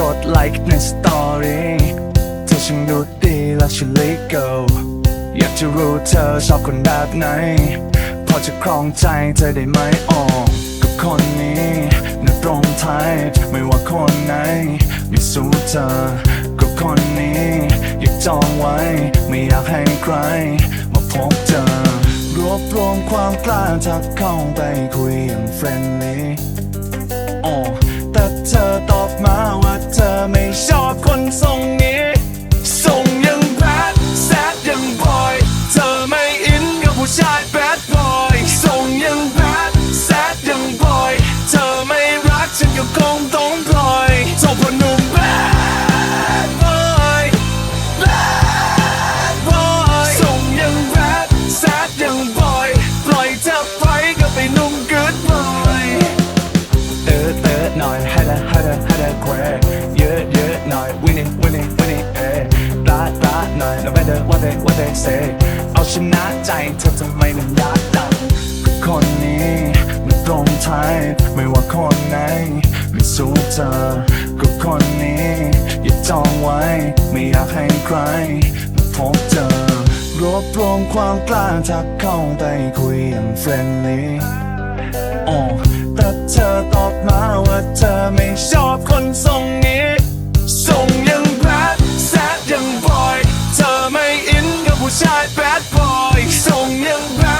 กดไลค์ในสตอรี่เธอช่างดูดีและฉันลิโกอยากจะรู้เธอชอบคนแบบไหน พอจะครองใจเธอได้ไหมอ๋อกับคนนี้น่าตรงไทยไม่ว่าคนไหนไม่สู้เธอกับคนนี้ อยากจองไว้ ไม่อยากให้ใคร มาพบเจอรวบรวมความกล้าทักเข้าไปคุยอย่างเฟรนลี่ หน่อยให้ละให้ละให้ละแควเยอะเยอะหน่อย winning winning winning เอ้รัดรัดหน่อย no matter what they what they say เอาชนะใจเธอทำไมมันยากจังคนนี้มันตรงไทไม่ว่าคนไหนไม่สู้เธอกับคนนี้ อย่าจองไว้ ไม่อยากให้ใครมาพบเจอรวบรวมความกล้าทักเข้าไปคุยอย่างเฟรนลี่อ๋อ แต่เธอตอบมาว่าเธอไม่ชอบคนทรงนี้ทรงยังแบดแซดยังบอย เธอไม่อินกับผู้ชายแบดบอยทรงยังแบด